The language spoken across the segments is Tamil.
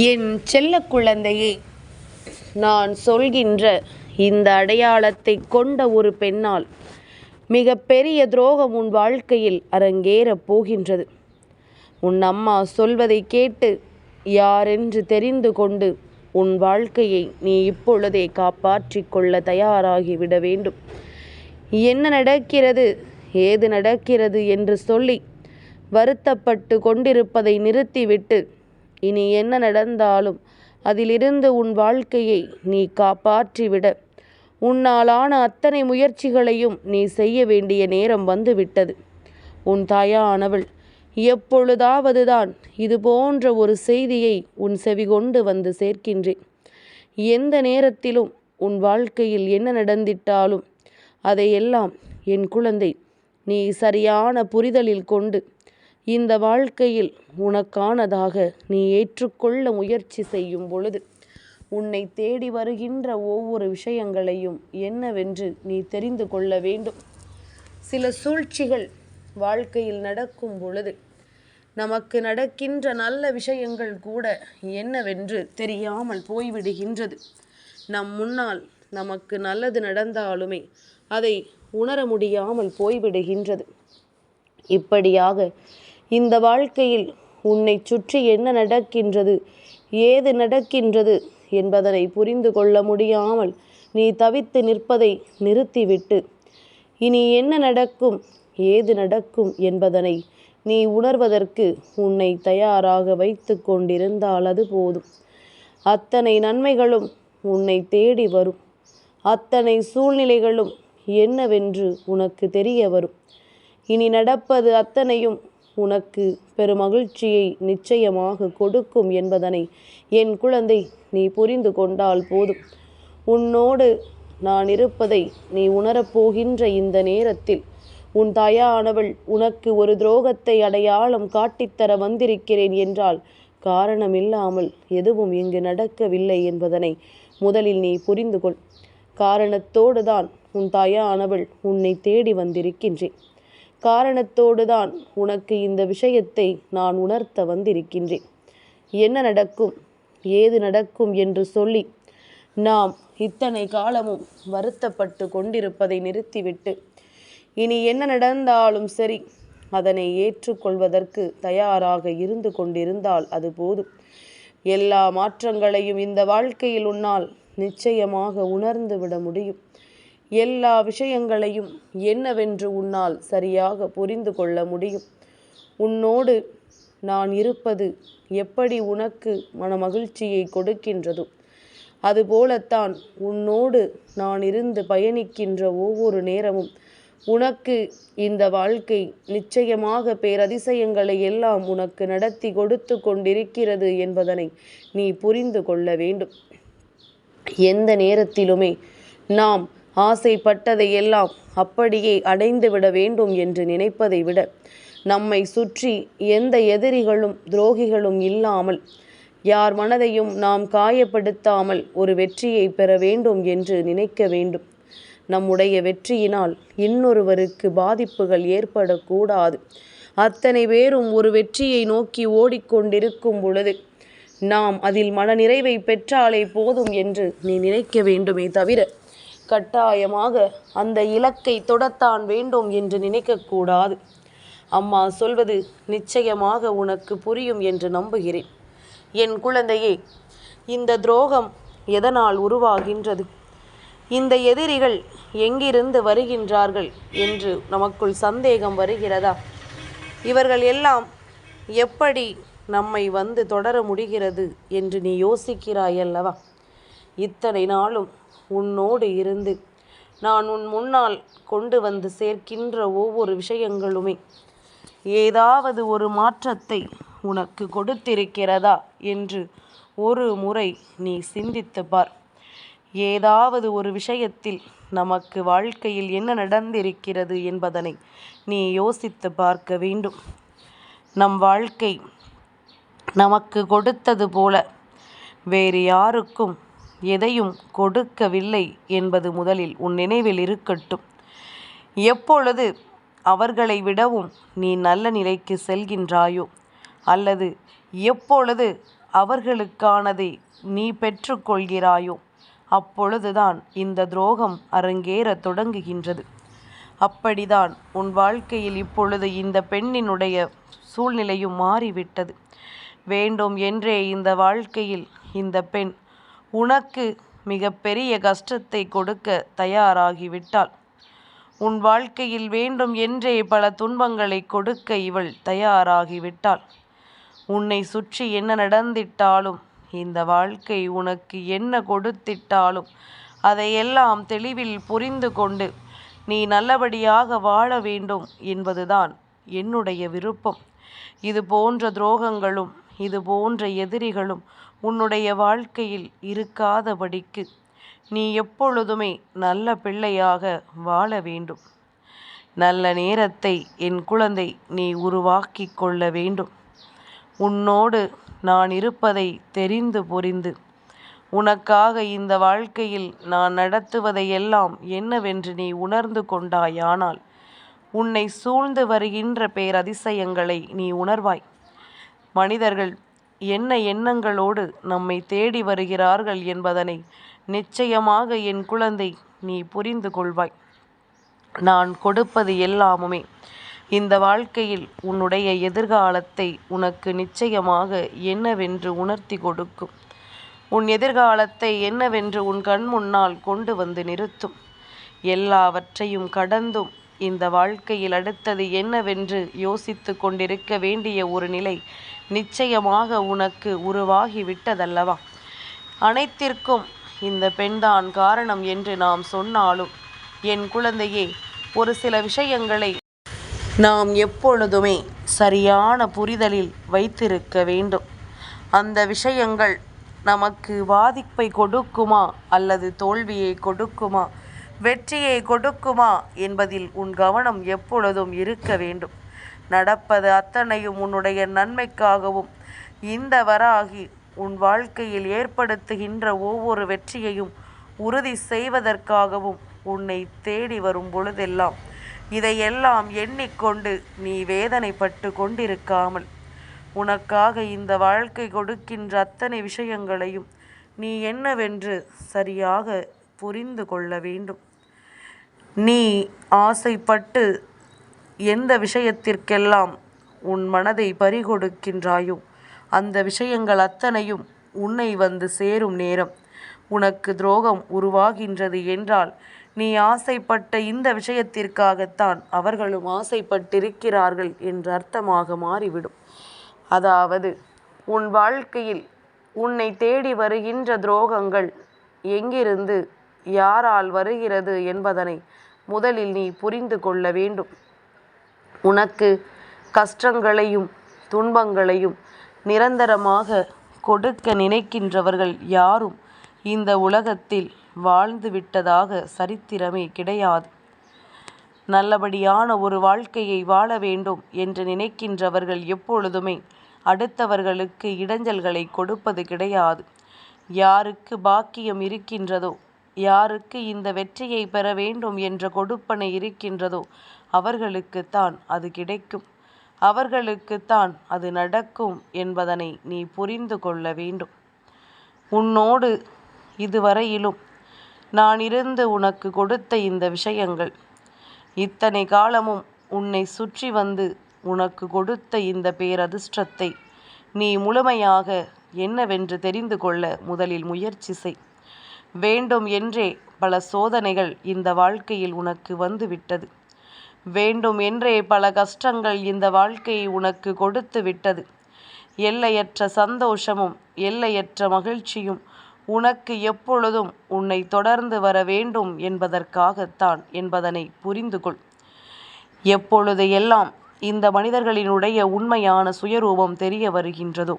என் செல்ல குழந்தையே நான் சொல்கின்ற இந்த அடையாளத்தை கொண்ட ஒரு பெண்ணால் மிக பெரிய துரோகம் உன் வாழ்க்கையில் அரங்கேறப் போகின்றது. உன் அம்மா சொல்வதை கேட்டு யாரென்று தெரிந்து கொண்டு உன் வாழ்க்கையை நீ இப்பொழுதே காப்பாற்றிக் கொள்ள தயாராகிவிட வேண்டும். என்ன நடக்கிறது ஏது நடக்கிறது என்று சொல்லி வருத்தப்பட்டு கொண்டிருப்பதை நிறுத்திவிட்டு இனி என்ன நடந்தாலும் அதிலிருந்து உன் வாழ்க்கையை நீ காப்பாற்றிவிட. உன்னாலான அத்தனை முயற்சிகளையும் நீ செய்ய வேண்டிய நேரம் வந்துவிட்டது. உன் தாயானவள் எப்பொழுதாவதுதான் இது போன்ற ஒரு செய்தியை உன் செவிகொண்டு வந்து சேர்க்கின்றேன். எந்த நேரத்திலும் உன் வாழ்க்கையில் என்ன நடந்திட்டாலும் அதையெல்லாம் என் குழந்தை நீ சரியான புரிதலில் கொண்டு இந்த வாழ்க்கையில் உனக்கானதாக நீ ஏற்றுக்கொள்ள முயற்சி செய்யும் பொழுது உன்னை தேடி வருகின்ற ஒவ்வொரு விஷயங்களையும் என்னவென்று நீ தெரிந்து கொள்ள வேண்டும். சில சூழ்ச்சிகள் வாழ்க்கையில் நடக்கும் பொழுது நமக்கு நடக்கின்ற நல்ல விஷயங்கள் கூட என்னவென்று தெரியாமல் போய்விடுகின்றது. நம் முன்னால் நமக்கு நல்லது நடந்தாலுமே அதை உணர முடியாமல் போய்விடுகின்றது. இப்படியாக இந்த வாழ்க்கையில் உன்னை சுற்றி என்ன நடக்கின்றது? ஏது நடக்கின்றது என்பதனை புரிந்து கொள்ள முடியாமல் நீ தவித்து நிற்பதை நிறுத்திவிட்டு இனி என்ன நடக்கும் ஏது நடக்கும் என்பதனை நீ உணர்வதற்கு உன்னை தயாராக வைத்து கொண்டிருந்தால் அது போதும். அத்தனை நன்மைகளும் உன்னை தேடி வரும். அத்தனை சூழ்நிலைகளும் என்னவென்று உனக்கு தெரிய வரும். இனி நடப்பது அத்தனையும் உனக்கு பெருமகிழ்ச்சியை நிச்சயமாக கொடுக்கும் என்பதனை என் குழந்தை நீ புரிந்து கொண்டால் போதும். உன்னோடு நான் இருப்பதை நீ உணரப்போகின்ற இந்த நேரத்தில் உன் தாயானவள் உனக்கு ஒரு துரோகத்தை அடையாளம் காட்டித்தர வந்திருக்கிறேன் என்றால் காரணமில்லாமல் எதுவும் இங்கு நடக்கவில்லை என்பதனை முதலில் நீ புரிந்து கொள். காரணத்தோடு தான் உன் தாயானவள் உன்னை தேடி வந்திருக்கின்றேன். காரணத்தோடு தான் உனக்கு இந்த விஷயத்தை நான் உணர்த்த வந்திருக்கின்றேன். என்ன நடக்கும்? ஏது நடக்கும் என்று சொல்லி நாம் இத்தனை காலமும் வருத்தப்பட்டு கொண்டிருப்பதை நிறுத்திவிட்டு இனி என்ன நடந்தாலும் சரி அதனை ஏற்றுக்கொள்வதற்கு தயாராக இருந்து கொண்டிருந்தால் அது போதும். எல்லா மாற்றங்களையும் இந்த வாழ்க்கையில் உன்னால் நிச்சயமாக உணர்ந்து விட முடியும். எல்லா விஷயங்களையும் என்னவென்று உன்னால் சரியாக புரிந்து கொள்ள முடியும். உன்னோடு நான் இருப்பது எப்படி உனக்கு மன மகிழ்ச்சியை கொடுக்கின்றதோ? அதுபோலத்தான் உன்னோடு நான் இருந்து பயணிக்கின்ற ஒவ்வொரு நேரமும் உனக்கு இந்த வாழ்க்கை நிச்சயமாக பேரதிசயங்களை எல்லாம் உனக்கு நடத்தி கொடுத்து கொண்டிருக்கிறது என்பதனை நீ புரிந்து கொள்ள வேண்டும். எந்த நேரத்திலுமே நாம் ஆசைப்பட்டதை எல்லாம் அப்படியே அடைந்துவிட வேண்டும் என்று நினைப்பதை விட நம்மை சுற்றி எந்த எதிரிகளும் துரோகிகளும் இல்லாமல் யார் மனதையும் நாம் காயப்படுத்தாமல் ஒரு வெற்றியை பெற வேண்டும் என்று நினைக்க வேண்டும். நம்முடைய வெற்றியினால் இன்னொருவருக்கு பாதிப்புகள் ஏற்படக்கூடாது. அத்தனை பேரும் ஒரு வெற்றியை நோக்கி ஓடிக்கொண்டிருக்கும் பொழுது நாம் அதில் மனநிறைவை பெற்றாலே போதும் என்று நீ நினைக்க வேண்டுமே தவிர கட்டாயமாக அந்த இலக்கை தொடத்தான் வேண்டும் என்று நினைக்கக்கூடாது. அம்மா சொல்வது நிச்சயமாக உனக்கு புரியும் என்று நம்புகிறேன். என் குழந்தையே இந்த துரோகம் எதனால் உருவாகின்றது? இந்த எதிரிகள் எங்கிருந்து வருகின்றார்கள் என்று நமக்குள் சந்தேகம் வருகிறதா? இவர்கள் எல்லாம் எப்படி நம்மை வந்து தொடர முடிகிறது என்று நீ யோசிக்கிறாயல்லவா? இத்தனை நாளும் உன்னோடு இருந்து நான் உன் முன்னால் கொண்டு வந்து சேர்க்கின்ற ஒவ்வொரு விஷயங்களுமே ஏதாவது ஒரு மாற்றத்தை உனக்கு கொடுத்திருக்கிறதா என்று ஒரு முறை நீ சிந்தித்து பார். ஏதாவது ஒரு விஷயத்தில் நமக்கு வாழ்க்கையில் என்ன நடந்திருக்கிறது என்பதனை நீ யோசித்து பார்க்க வேண்டும். நம் வாழ்க்கை நமக்கு கொடுத்தது போல வேறு யாருக்கும் எதையும் கொடுக்கவில்லை என்பது முதலில் உன் நினைவில் இருக்கட்டும். எப்பொழுது அவர்களை விடவும் நீ நல்ல நிலைக்கு செல்கின்றாயோ? அல்லது எப்பொழுது அவர்களுக்கானதை நீ பெற்றுக்கொள்கிறாயோ? அப்பொழுதுதான் இந்த துரோகம் அரங்கேற தொடங்குகின்றது. அப்படிதான் உன் வாழ்க்கையில் இப்பொழுது இந்த பெண்ணினுடைய சூழ்நிலையும் மாறிவிட்டது. வேண்டும் என்றே இந்த வாழ்க்கையில் இந்த பெண் உனக்கு மிகப்பெரிய கஷ்டத்தை கொடுக்க தயாராகிவிட்டாள். உன் வாழ்க்கையில் வேண்டும் என்றே பல துன்பங்களை கொடுக்க இவள் தயாராகிவிட்டாள். உன்னை சுற்றி என்ன நடந்திட்டாலும் இந்த வாழ்க்கை உனக்கு என்ன கொடுத்திட்டாலும் அதையெல்லாம் தெளிவில் புரிந்து கொண்டு நீ நல்லபடியாக வாழ வேண்டும் என்பதுதான் என்னுடைய விருப்பம். இது போன்ற துரோகங்களும் இது போன்ற எதிரிகளும் உன்னுடைய வாழ்க்கையில் இருக்காதபடிக்கு நீ எப்பொழுதுமே நல்ல பிள்ளையாக வாழ வேண்டும். நல்ல நேரத்தை என் குழந்தை நீ உருவாக்கி கொள்ள வேண்டும். உன்னோடு நான் இருப்பதை தெரிந்து புரிந்து உனக்காக இந்த வாழ்க்கையில் நான் நடத்துவதையெல்லாம் என்னவென்று நீ உணர்ந்து கொண்டாயானால் உன்னை சூழ்ந்து வருகின்ற பேரதிசயங்களை நீ உணர்வாய். மனிதர்கள் என்ன எண்ணங்களோடு நம்மை தேடி வருகிறார்கள் என்பதனை நிச்சயமாக என் குழந்தை நீ புரிந்து கொள்வாய். நான் கொடுப்பது எல்லாமுமே. இந்த வாழ்க்கையில் உன்னுடைய எதிர்காலத்தை உனக்கு நிச்சயமாக என்னவென்று உணர்த்தி கொடுக்கும். உன் எதிர்காலத்தை என்னவென்று உன் கண் முன்னால் கொண்டு வந்து நிறுத்தும். எல்லாவற்றையும் கடந்தும் இந்த வாழ்க்கையில் அடுத்தது என்னவென்று யோசித்து கொண்டிருக்க வேண்டிய ஒரு நிலை நிச்சயமாக உனக்கு உருவாகி விட்டதல்லவா அனைத்திற்கும் இந்த பெண்தான் காரணம் என்று நாம் சொன்னாலும் என் குழந்தையே ஒரு சில விஷயங்களை நாம் எப்பொழுதுமே சரியான புரிதலில் வைத்திருக்க வேண்டும். அந்த விஷயங்கள் நமக்கு பாதிப்பை கொடுக்குமா அல்லது தோல்வியை கொடுக்குமா வெற்றியை கொடுக்குமா என்பதில் உன் கவனம் எப்பொழுதும் இருக்க வேண்டும். நடப்பது அத்தனையும் உன்னுடைய நன்மைக்காகவும் இந்த வராகி உன் வாழ்க்கையில் ஏற்படுத்துகின்ற ஒவ்வொரு வெற்றியையும் உறுதி செய்வதற்காகவும் உன்னை தேடி வரும் பொழுதெல்லாம் இதையெல்லாம் எண்ணிக்கொண்டு நீ வேதனைப்பட்டு கொண்டிருக்காமல் உனக்காக இந்த வாழ்க்கை கொடுக்கின்ற அத்தனை விஷயங்களையும் நீ என்னவென்று சரியாக புரிந்து கொள்ள வேண்டும். நீ ஆசைப்பட்டு எந்த விஷயத்திற்கெல்லாம் உன் மனதை பறிகொடுக்கின்றாயோ அந்த விஷயங்கள் அத்தனையும் உன்னை வந்து சேரும் நேரம். உனக்கு துரோகம் உருவாகின்றது என்றால் நீ ஆசைப்பட்ட இந்த விஷயத்திற்காகத்தான் அவர்களும் ஆசைப்பட்டிருக்கிறார்கள் என்று அர்த்தமாக மாறிவிடும். அதாவது உன் வாழ்க்கையில் உன்னை தேடி வருகின்ற துரோகங்கள் எங்கிருந்து யாரால் வருகிறது என்பதனை முதலில் நீ புரிந்து கொள்ள வேண்டும். உனக்கு கஷ்டங்களையும் துன்பங்களையும் நிரந்தரமாக கொடுக்க நினைக்கின்றவர்கள் யாரும் இந்த உலகத்தில் வாழ்ந்து விட்டதாக சரித்திரமே கிடையாது. நல்லபடியான ஒரு வாழ்க்கையை வாழ வேண்டும் என்று நினைக்கின்றவர்கள் எப்பொழுதுமே அடுத்தவர்களுக்கு இடைஞ்சல்களை கொடுப்பது கிடையாது. யாருக்கு பாக்கியம் இருக்கின்றதோ யாருக்கு இந்த வெற்றியை பெற வேண்டும் என்ற கொடுப்பனை இருக்கின்றதோ அவர்களுக்குத்தான் அது கிடைக்கும். அவர்களுக்குத்தான் அது நடக்கும் என்பதனை நீ புரிந்து கொள்ள வேண்டும். உன்னோடு இதுவரையிலும் நான் இருந்து உனக்கு கொடுத்த இந்த விஷயங்கள் இத்தனை காலமும் உன்னை சுற்றி வந்து உனக்கு கொடுத்த இந்த பேரதிர்ஷ்டத்தை நீ முழுமையாக என்னவென்று தெரிந்து கொள்ள முதலில் முயற்சி செய். வேண்டும் என்றே பல சோதனைகள் இந்த வாழ்க்கையில் உனக்கு வந்துவிட்டது. வேண்டும் என்றே பல கஷ்டங்கள் இந்த வாழ்க்கையை உனக்கு கொடுத்து விட்டது. எல்லையற்ற சந்தோஷமும் எல்லையற்ற மகிழ்ச்சியும் உனக்கு எப்பொழுதும் உன்னை தொடர்ந்து வர வேண்டும் என்பதற்காகத்தான் என்பதனை புரிந்து கொள் எப்பொழுது எல்லாம் இந்த மனிதர்களினுடைய உண்மையான சுயரூபம் தெரிய வருகின்றதோ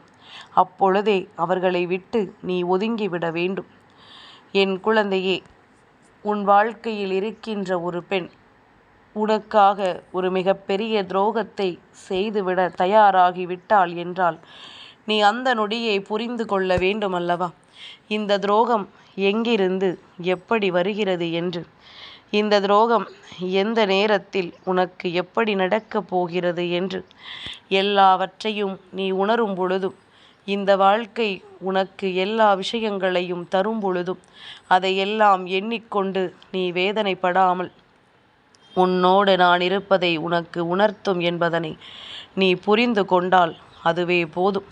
அப்பொழுதே அவர்களை விட்டு நீ ஒதுங்கிவிட வேண்டும். என் குழந்தையே உன் வாழ்க்கையில் இருக்கின்ற ஒரு பெண் உனக்காக ஒரு மிகப்பெரிய துரோகத்தை செய்துவிட தயாராகிவிட்டாள் என்றால் நீ அந்த நொடியை புரிந்து கொள்ள வேண்டும் அல்லவா இந்த துரோகம் எங்கிருந்து எப்படி வருகிறது என்று? இந்த துரோகம் எந்த நேரத்தில் உனக்கு எப்படி நடக்கப் போகிறது என்று? எல்லாவற்றையும் நீ உணரும் பொழுதும் இந்த வாழ்க்கை உனக்கு எல்லா விஷயங்களையும் தரும் பொழுதும் அதையெல்லாம் எண்ணிக்கொண்டு நீ வேதனைப்படாமல் உன்னோடு நான் இருப்பதை உனக்கு உணர்த்தும் என்பதனை நீ புரிந்து கொண்டால் அதுவே போதும்.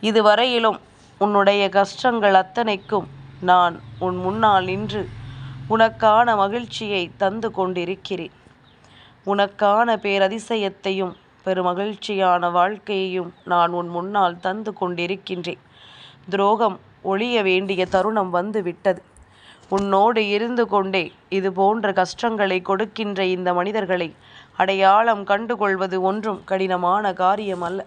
இதுவரையிலும் உன்னுடைய கஷ்டங்கள் அத்தனைக்கும் நான் உன் முன்னால் நின்று உனக்கான மகிழ்ச்சியை தந்து கொண்டிருக்கிறேன். உனக்கான பேரதிசயத்தையும் பெருமகிழ்ச்சியான வாழ்க்கையையும் நான் உன் முன்னால் தந்து கொண்டிருக்கின்றேன். துரோகம் ஒழிய வேண்டிய தருணம் வந்து விட்டது உன்னோடு இருந்து கொண்டே இது போன்ற கஷ்டங்களை கொடுக்கின்ற இந்த மனிதர்களை அடையாளம் கண்டுகொள்வது ஒன்றும் கடினமான காரியம் அல்ல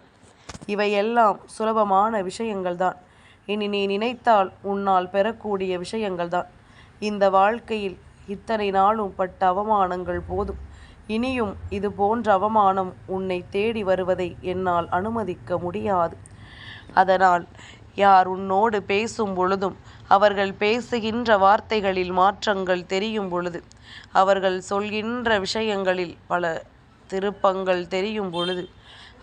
இவையெல்லாம் சுலபமான விஷயங்கள்தான். இனி நீ நினைத்தால் உன்னால் பெறக்கூடிய விஷயங்கள்தான். இந்த வாழ்க்கையில் இத்தனை நாளும் பட்ட அவமானங்கள் போதும். இனியும் இது போன்ற அவமானம் உன்னை தேடி வருவதை என்னால் அனுமதிக்க முடியாது. அதனால் யார் உன்னோடு பேசும் பொழுதும் அவர்கள் பேசுகின்ற வார்த்தைகளில் மாற்றங்கள் தெரியும் பொழுது அவர்கள் சொல்கின்ற விஷயங்களில் பல திருப்பங்கள் தெரியும் பொழுது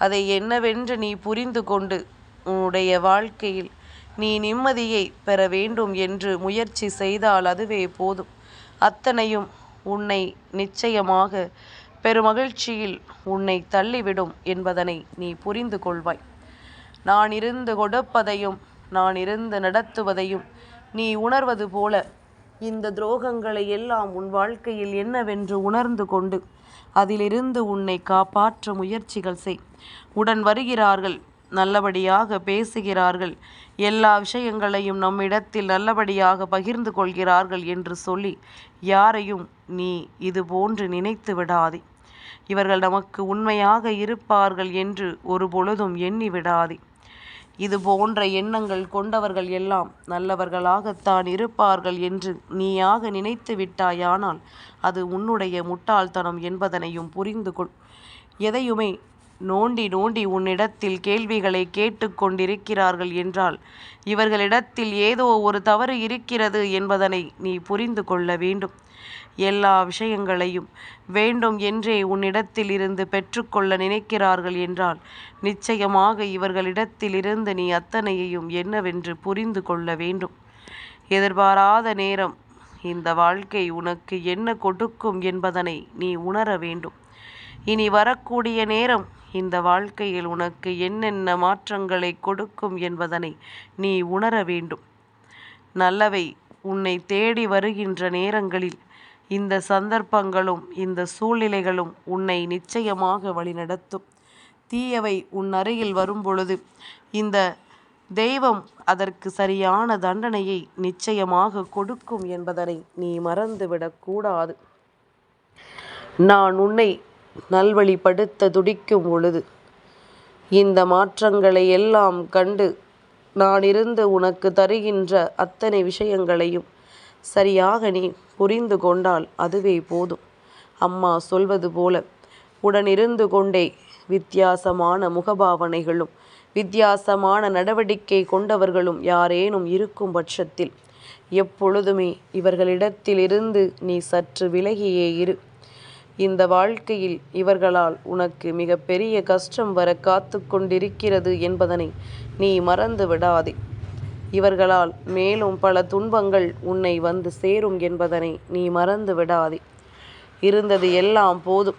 அதை என்னவென்று நீ புரிந்து கொண்டு உன்னுடைய வாழ்க்கையில் நீ நிம்மதியை பெற வேண்டும் என்று முயற்சி செய்தால் அதுவே போதும். அத்தனையும் உன்னை நிச்சயமாக பெருமகிழ்ச்சியில் உன்னை தள்ளிவிடும் என்பதனை நீ புரிந்து கொள்வாய். நான் இருந்து கொடுப்பதையும் நான் இருந்து நடத்துவதையும் நீ உணர்வது போல இந்த துரோகங்களை எல்லாம் உன் வாழ்க்கையில் என்னவென்று உணர்ந்து கொண்டு அதிலிருந்து உன்னை காப்பாற்ற முயற்சிகள் செய். உடன் வருகிறார்கள் நல்லபடியாக பேசுகிறார்கள் எல்லா விஷயங்களையும் நம்மிடத்தில் நல்லபடியாக பகிர்ந்து கொள்கிறார்கள் என்று சொல்லி யாரையும் நீ இது போன்று நினைத்து விடாதே. இவர்கள் நமக்கு உண்மையாக இருப்பார்கள் என்று ஒரு பொழுதும் எண்ணி விடாதே. இது போன்ற எண்ணங்கள் கொண்டவர்கள் எல்லாம் நல்லவர்களாகத்தான் இருப்பார்கள் என்று நீயாக நினைத்து விட்டாயானால் அது உன்னுடைய முட்டாள்தனம் என்பதனையும் புரிந்து கொள். எதையுமே நோண்டி நோண்டி உன்னிடத்தில் கேள்விகளை கேட்டுக்கொண்டிருக்கிறார்கள் என்றால் இவர்களிடத்தில் ஏதோ ஒரு தவறு இருக்கிறது என்பதனை நீ புரிந்து கொள்ள வேண்டும். எல்லா விஷயங்களையும் வேண்டும் என்றே உன்னிடத்தில் இருந்து பெற்றுக்கொள்ள நினைக்கிறார்கள் என்றால் நிச்சயமாக இவர்களிடத்திலிருந்து நீ அத்தனையையும் என்னவென்று புரிந்து கொள்ள வேண்டும். எதிர்பாராத நேரம் இந்த வாழ்க்கை உனக்கு என்ன கொடுக்கும் என்பதனை நீ உணர வேண்டும். இனி வரக்கூடிய நேரம் இந்த வாழ்க்கையில் உனக்கு என்னென்ன மாற்றங்களை கொடுக்கும் என்பதனை நீ உணர வேண்டும். நல்லவை உன்னை தேடி வருகின்ற நேரங்களில் இந்த சந்தர்ப்பங்களும் இந்த சூழ்நிலைகளும் உன்னை நிச்சயமாக வழிநடத்தும். தீயவை உன் அருகில் வரும்பொழுது இந்த தெய்வம் அதற்கு சரியான தண்டனையை நிச்சயமாக கொடுக்கும் என்பதனை நீ மறந்துவிடக்கூடாது நான் உன்னை நல்வழிப்படுத்த துடிக்கும் பொழுது இந்த மாற்றங்களை எல்லாம் கண்டு நான் இருந்து உனக்கு தருகின்ற அத்தனை விஷயங்களையும் சரியாக நீ புரிந்து கொண்டால் அதுவே போதும். அம்மா சொல்வது போல உடனிருந்து கொண்டே வித்தியாசமான முகபாவனைகளும் வித்தியாசமான நடவடிக்கை கொண்டவர்களும் யாரேனும் இருக்கும் பட்சத்தில் எப்பொழுதுமே இவர்களிடத்திலிருந்து நீ சற்று விலகியே இரு. இந்த வாழ்க்கையில் இவர்களால் உனக்கு மிகப்பெரிய கஷ்டம் வர காத்து கொண்டிருக்கிறது என்பதனை நீ மறந்து விடாதே. இவர்களால் மேலும் பல துன்பங்கள் உன்னை வந்து சேரும் என்பதனை நீ மறந்து விடாதே. இருந்தது எல்லாம் போதும்.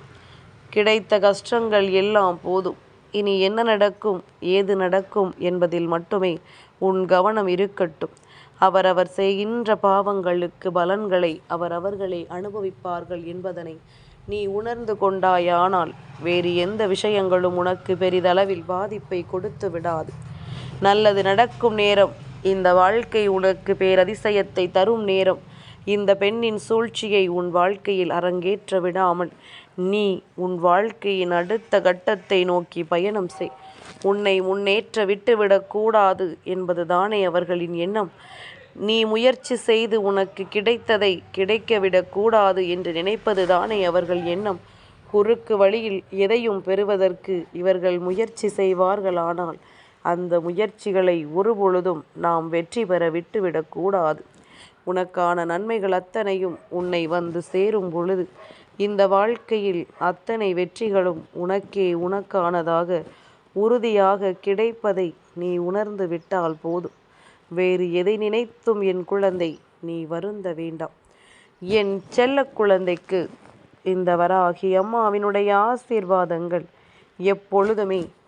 கிடைத்த கஷ்டங்கள் எல்லாம் போதும். இனி என்ன நடக்கும் ஏது நடக்கும் என்பதில் மட்டுமே உன் கவனம் இருக்கட்டும். அவரவர் செய்கின்ற பாவங்களுக்கு பலன்களை அவரவர்களே அனுபவிப்பார்கள் என்பதனை நீ உணர்ந்து கொண்டாயானால் வேறு எந்த விஷயங்களும் உனக்கு பெரிதளவில் பாதிப்பை கொடுத்து விடாது. நல்லது நடக்கும் நேரம் இந்த வாழ்க்கை உனக்கு பேரதிசயத்தை தரும் நேரம். இந்த பெண்ணின் சூழ்ச்சியை உன் வாழ்க்கையில் அரங்கேற்ற விடாமல் நீ உன் வாழ்க்கையின் அடுத்த கட்டத்தை நோக்கி பயணம் செய். உன்னை முன்னேற்ற விட்டுவிடக்கூடாது என்பதுதானே அவர்களின் எண்ணம். நீ முயற்சி செய்து உனக்கு கிடைத்ததை கிடைக்கவிடக்கூடாது என்று நினைப்பது தானே அவர்கள் எண்ணம். குறுக்கு வழியில் எதையும் பெறுவதற்கு இவர்கள் முயற்சி செய்வார்களானால் அந்த முயற்சிகளை ஒருபொழுதும் நாம் வெற்றி பெற விட்டுவிடக்கூடாது. உனக்கான நன்மைகள் அத்தனையும் உன்னை வந்து சேரும் பொழுது இந்த வாழ்க்கையில் அத்தனை வெற்றிகளும் உனக்கே உனக்கானதாக உறுதியாக கிடைப்பதை நீ உணர்ந்து விட்டால் போதும். வேறு எதை நினைத்தும் என் குழந்தை நீ வருந்த வேண்டாம். என் செல்ல குழந்தைக்கு இந்த வராகி அம்மாவினுடைய ஆசீர்வாதங்கள் எப்பொழுதுமே